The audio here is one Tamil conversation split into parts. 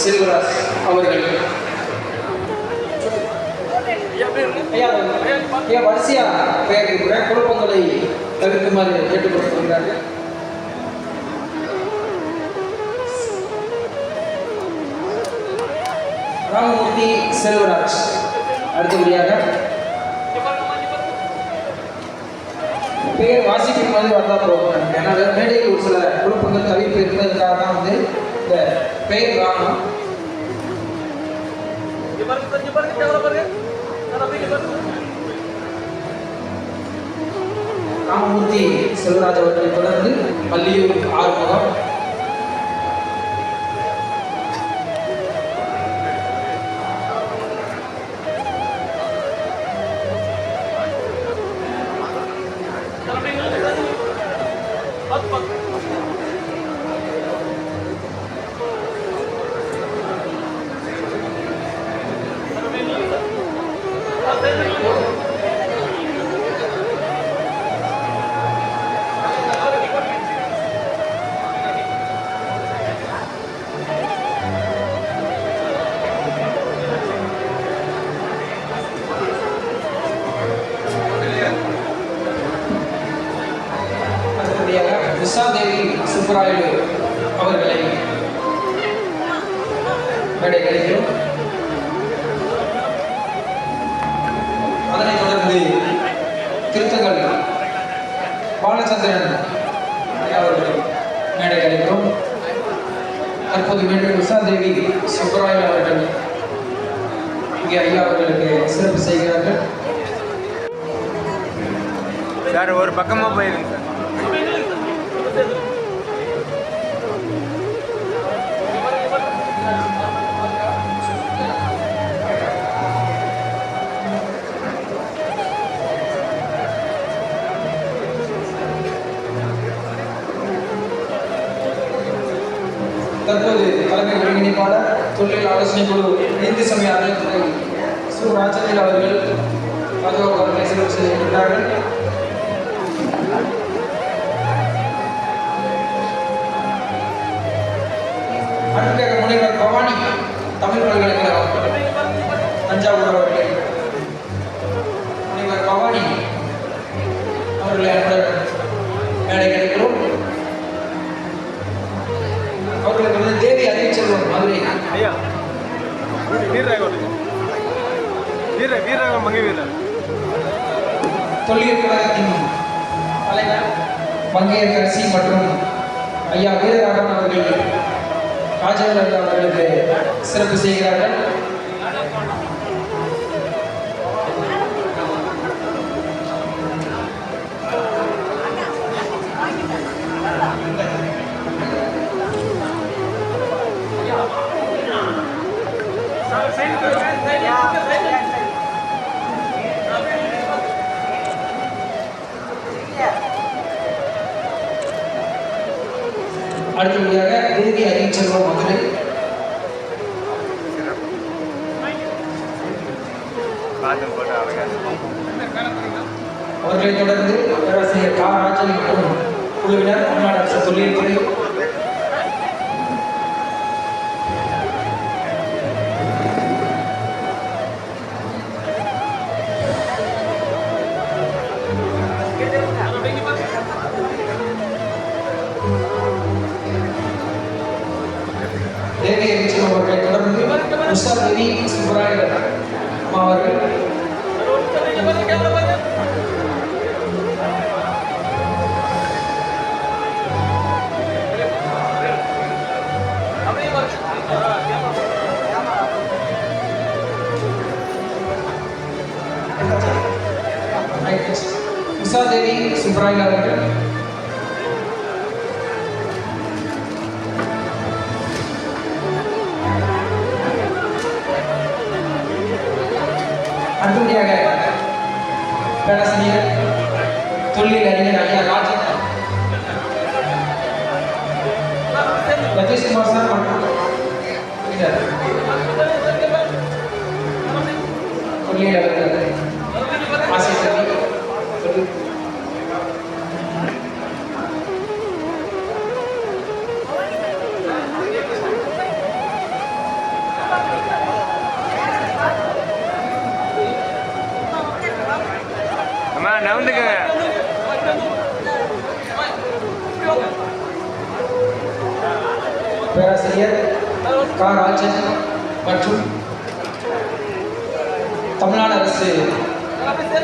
செல்வராஜ் அவர்கள். ஐயா வரிசையா பெயர் இருக்கிற குழப்பங்களை தவிர்க்குமாறு கேட்டுக்கொண்டிருக்கிறார்கள். ராமமூர்த்தி செல்வராஜ் அடுத்தபடியாக பெயர் வாசிக்கும் மாதிரி வந்தா போகும் ஏன்னா மேடையில் ஒரு சில குழப்பங்கள் தவிர்ப்பு இருந்ததுக்காக தான் வந்து இந்த பெயர் ராமம் ராமமூர்த்தி செல்வராஜ் அவர்களை தொடர்ந்து பள்ளியூர் ஆறுமுகம். இங்கே ஐயா அவர்களுக்கு சிறப்பு செய்கிறார்கள். சார் ஒரு பக்கமாக போயிருங்க. தொழில் ஆலோசனை குழு இந்து சமய அறநிலையத்துறை சு ராஜவேல் அவர்கள் பாதுகாப்பு சிறப்பு செய்திருக்கிறார்கள். அடுத்ததாக முனைவர் பவானி தமிழ் பல்கலைக்கழகம் தஞ்சாவூர் அவர்கள். முனைவர் பவானி அவர்களை அன்புடன் மேடை கிடைக்கிறோம். அவர்களுக்கு வந்து தேவி அறிவிச்செல்வம் மதுரை வீரராக வீர வீரராக மங்கை வீரர் தொல்லியல் கழகத்தின் தலைவர் மங்கையரசி மற்றும் ஐயா வீரராகவன் அவர்கள் ராஜேந்திரன் அவர்களுக்கு சிறப்பு செய்கிறார்கள் அடுத்தபடியாக தேவி அறிவிச்செல்வம் மதுரை பார்த்து தொடர்ந்து பேராசிரியர் கா. ராஜன் மற்றும் குழுவினர் தமிழ்நாடு அரசு தொழில்துறை தொடர்ந்து உஷா தேவி சுப்பராயர் அம்மா அவர்கள் உஷாதேவி சுப்ராயல் அவர்கள்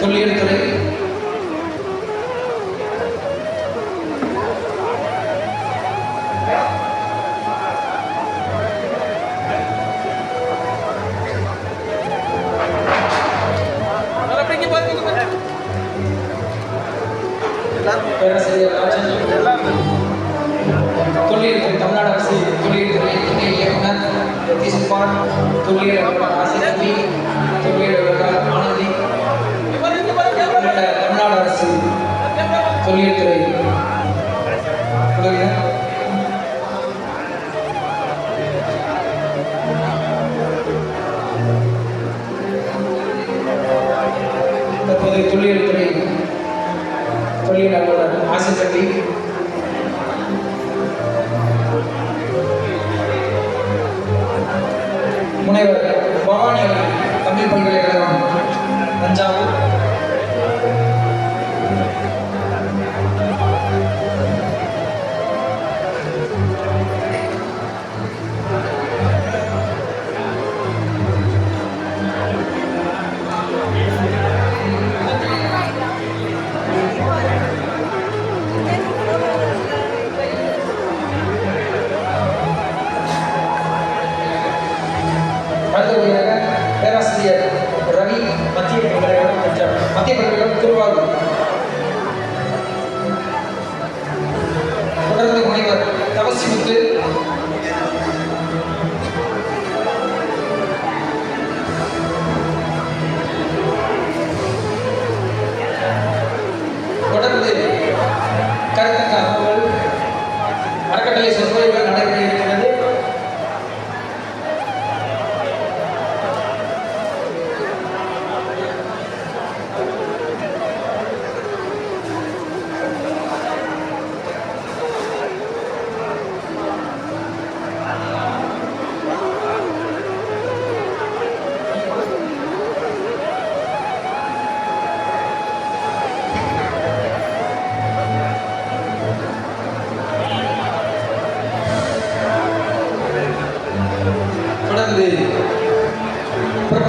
தொல்லியல் துறை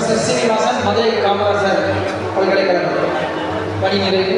ப்ரொஃபசர் சீனிவாசன் மதுரை காமராசர் பல்கலைக்கழகம். பணி நிறைவு.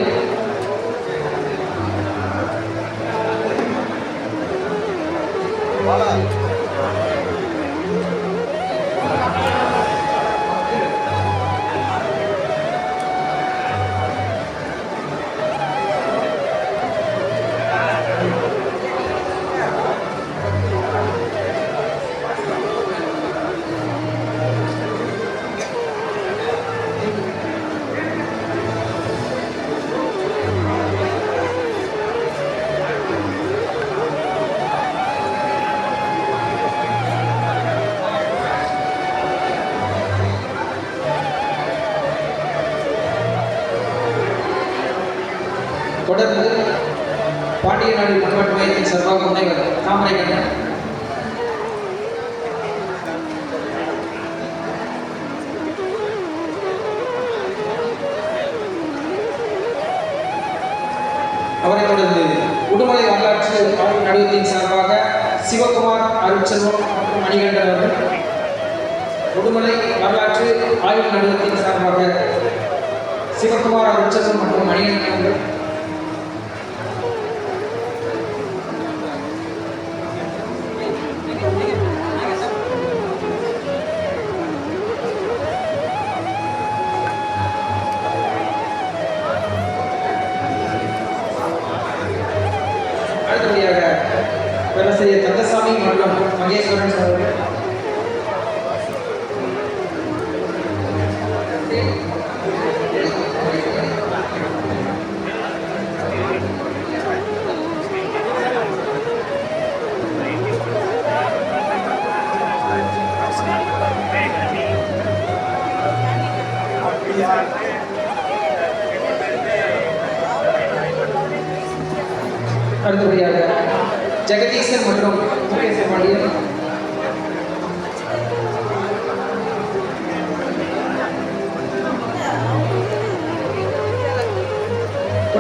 பாண்டிய நாடு பண்பாட்டு மையத்தின் சார்பாக முனைவர் தாமரை கண்ணன். அவரை தொடர்ந்து உடுமலை வரலாற்று ஆய்வு நடுவத்தின் சார்பாக சிவகுமார் அருட்செல்வம் மற்றும் மணிகண்டன் அவர்கள் உடுமலை வரலாற்று ஆய்வு நடுவத்தின் சார்பாக சிவகுமார் அருட்செல்வம் மற்றும் மணிகண்டன் அவர்கள் மகேஸ்வரன் அவர்கள்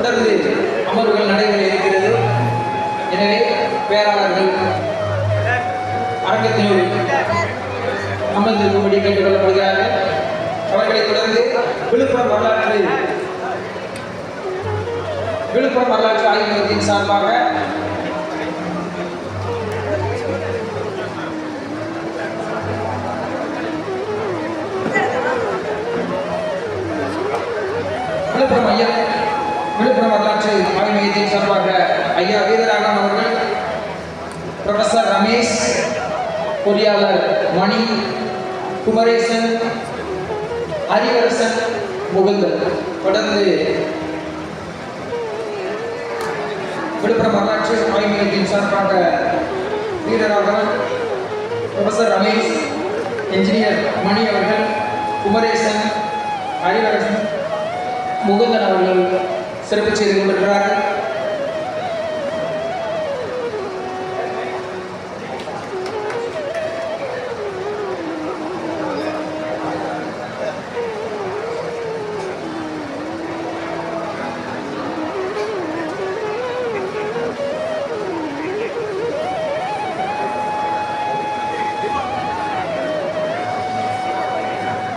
தொடர்ந்து அமர்வுகள் நடைபெற இருக்கிறது. எனவே பேராளர்கள் அரங்கத்தினுள் அமர்ந்திருக்கும்படி கேட்டுக்கொள்ளப்படுகிறார்கள். அவர்களை தொடர்ந்து விழுப்புரம் வரலாற்று விழுப்புரம் வரலாற்று ஆய்வகத்தின் சார்பாக விழுப்புரம் ஐயா விழுப்புரம் வரலாற்று ஆய்வு மையத்தின் சார்பாக ஐயா வீரராகவன் அவர்கள் ப்ரொஃபஸர் ரமேஷ் பொறியாளர் மணி குமரேசன் ஹரிவரசன் முகுந்தன். தொடர்ந்து விழுப்புரம் வரலாற்று ஆய்வு மையத்தின் சார்பாக வீரராகவன் ப்ரொஃபஸர் ரமேஷ் என்ஜினியர் மணி அவர்கள் குமரேசன் ஹரிவரசன் முகுந்தன் அவர்கள் சிறப்பு செய்து கொண்டிருக்கிறார்கள்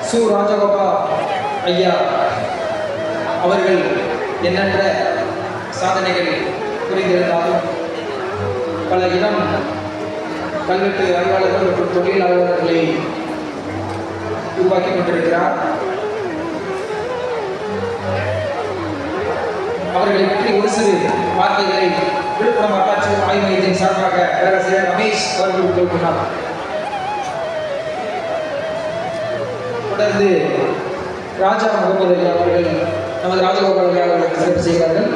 சு ராஜகோபா ஐயா அவர்கள் எண்ணற்ற சாதனைகள் புரிந்திருந்தாலும் பல இடம் கல்வெட்டு ஆய்வாளர்கள் மற்றும் தொழிலாளர்களை உருவாக்கி கொண்டிருக்கிறார். அவர்களை பற்றி ஒரு சிறு வார்த்தைகளை விழுப்புரம் வரலாற்று ஆய்வு மையத்தின் சார்பாக பேராசிரியர் ரமேஷ் அவர்கள் கொடுக்கிறார் தொடர்ந்து ராஜா முகமது அவர்கள் நமது ராஜகோபால் அவர்களுக்கு சிறப்பு செய்கிறார்கள்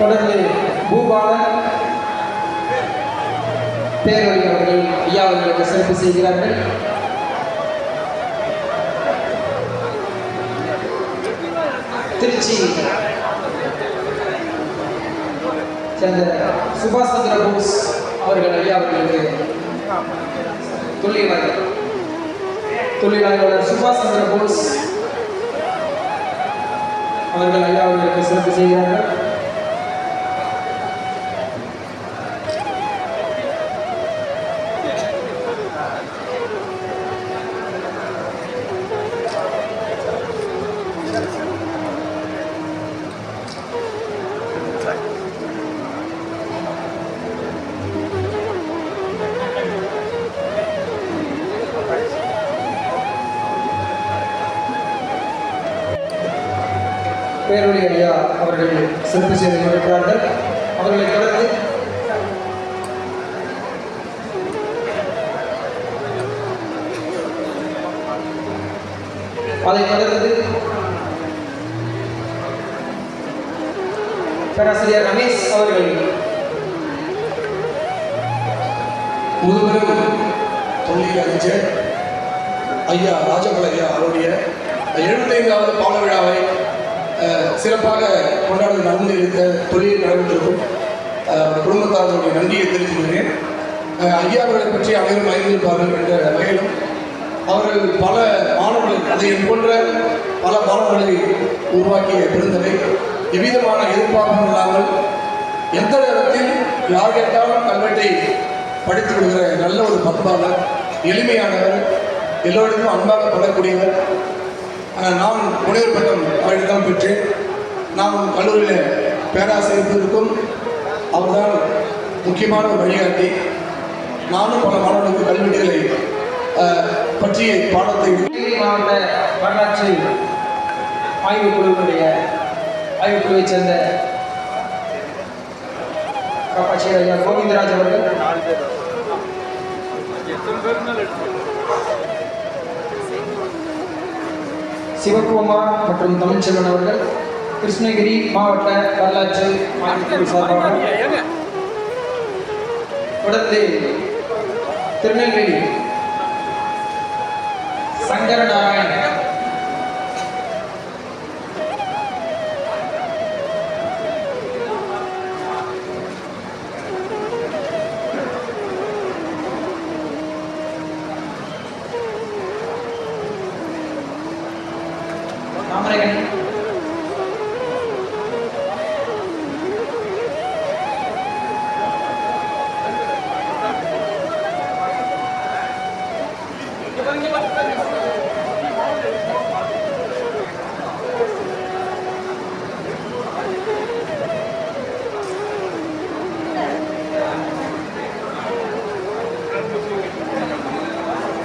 தொடர்ந்து பூபாலன் பேரவை அவர்கள் ஐயா அவர்களுக்கு சிறப்பு செய்கிறார்கள். திருச்சி சேர்ந்த சுபாஷ் சந்திர போஸ் அவர்கள் ஐயா அவர்களுக்கு தொழிலாளர் தொழிலாளர் சுபாஷ் சந்திர போஸ் அவர்கள் ஐயா அவர்களுக்கு சிறப்பு செய்கிறார்கள். பேரொழி ஐயா அவர்கள் சிறப்பு செய்து கொண்டிருக்கிறார்கள். அவர்களை தொடர்ந்து அதை தொடர்ந்து பேராசிரியர் ரமேஷ் அவர்கள் முதுபெரும் தொழில் அறிஞர் ஐயா ராஜகோபால் ஐயா அவருடைய எழுபத்தைந்தாவது பால விழாவை சிறப்பாக கொண்டாட நடந்து இருக்க தொழில் நடந்திருக்கும் அஹ், குடும்பத்தார்களுடைய நன்றியை தெரிவித்துக்கிறேன் ஐயா அவர்களை பற்றி அனைவரும் அறிந்திருப்பார்கள் என்ற வகையிலும் அவர்கள் பல மாணவர்கள் அதை போன்ற பல மாணவர்களை உருவாக்கிய பெருந்தலை. எவ்விதமான எதிர்பார்ப்பும் இல்லாமல் எந்த நேரத்தில் யார் கேட்டாலும் கல்வெட்டை படித்து விடுகிற நல்ல ஒரு பண்பாளர் எளிமையானவர் எல்லோருக்கும் அன்பாக படக்கூடியவர் நான் முனைவர் பட்டம் அவரிடம் பெற்றேன். நான் கல்லூரியில் பேராசிரியர்களுக்கும் அவர்தான் முக்கியமான ஒரு வழிகாட்டி. நானும் பல மாணவர்களுக்கு கல்வெட்டுகளை பற்றிய பாடத்தை மாவட்ட வரலாற்று ஆய்வுக் குழுவினுடைய ஆய்வுக்குழுவைச் சேர்ந்த காப்பாட்சியர் ஐயா கோவிந்தராஜ் அவர்கள். சிவகுமார் மற்றும் தமிழ்ச்செல்வன் அவர்கள் கிருஷ்ணகிரி மாவட்ட வரலாற்று ஆய்வுக்குழு சார்பாக தொடர்ந்து திருநெல்வேலி சங்கர நாராயண்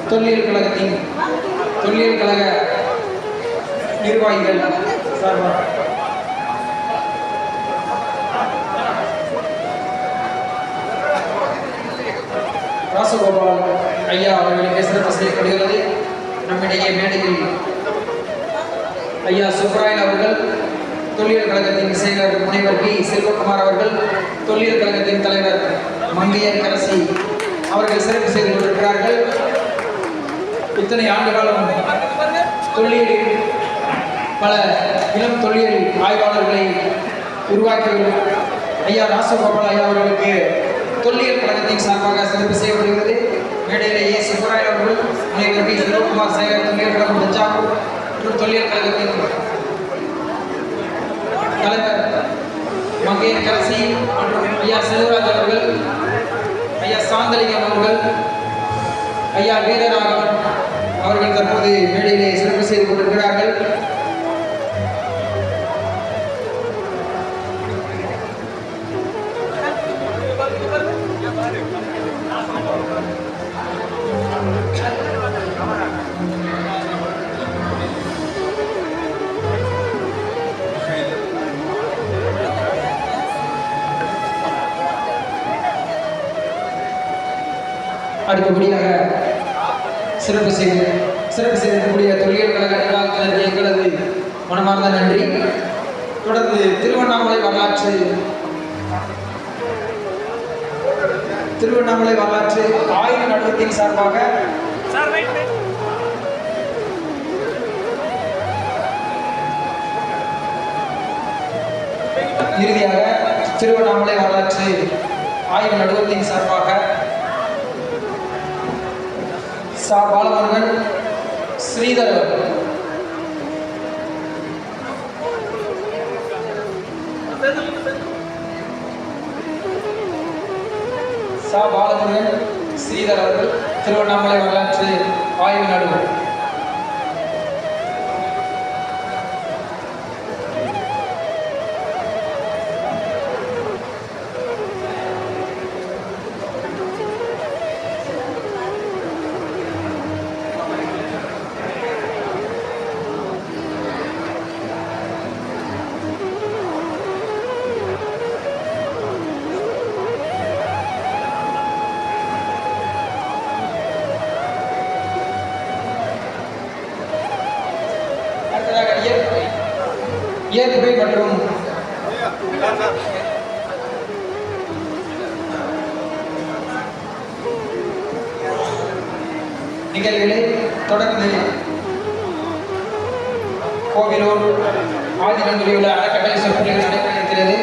தொல்லியல் கழகத்தின் தொல்லியல் கழக நிர்வாகிகள் சார்பாக. ராசகோபால் ஐயா அவர்களின் சிறப்பு செய்யப்படுகிறது நம்மிடையே மேடையில் ஐயா சுப்ராயன் அவர்கள் தொல்லியல் கழகத்தின் செயலர் முனைவர் பி. செல்வகுமார் அவர்கள் தொல்லியல் கழகத்தின் தலைவர் மங்கையர் கரசி அவர்கள் சிறப்பு செய்து கொண்டிருக்கிறார்கள். இத்தனை ஆண்டு காலம் தொல்லியலில் பல இளம் தொல்லியல் ஆய்வாளர்களை உருவாக்கியுள்ளார் ஐயா ராசகோபால் ஐயா அவர்களுக்கு தொல்லியல் கழகத்தின் சார்பாக சிறப்பு செய்யப்படுகிறது. மேடையிலேயே சுப்பராய் அவர்கள் முனைவர் பி. செல்வகுமார் சேகர் தொல்லியல் கழகம் தஞ்சாவூர் மற்றும் தொல்லியல் கழகத்தின் தலைவர் மங்கையர் கரசி மற்றும் ஐயா செல்வராஜ் அவர்கள் ஐயா சாந்தலிங்கம் அவர்கள் ஐயா வீரராகவன் அவர்கள் தற்போது மேடையிலே சிறப்பு செய்து கொண்டிருக்கிறார்கள். அடுத்தபடியாக சிறப்பு செய்து சிறப்பு செய்திருக்கக்கூடிய தொழில் கழக நிர்வாகத்தினருக்கு எங்களது மனமார்ந்த நன்றி. தொடர்ந்து திருவண்ணாமலை வரலாற்று திருவண்ணாமலை வரலாற்று ஆய்வு நடுவத்தின் சார்பாக இறுதியாக திருவண்ணாமலை வரலாற்று ஆய்வு நடுவத்தின் சார்பாக சா பாலமுருகன் ஸ்ரீதர் சா பாலமுருகன் ஸ்ரீதர் அவர்கள் திருவண்ணாமலை வரலாற்று ஆய்வு நடுவர். இயற்கை மற்றும் நிகழ்வுகளை தொடர்ந்து கோவிலூர் ஆதினங்களில் உள்ள அறக்கட்டளை சொற்பொழிவு நடைபெற இருக்கிறது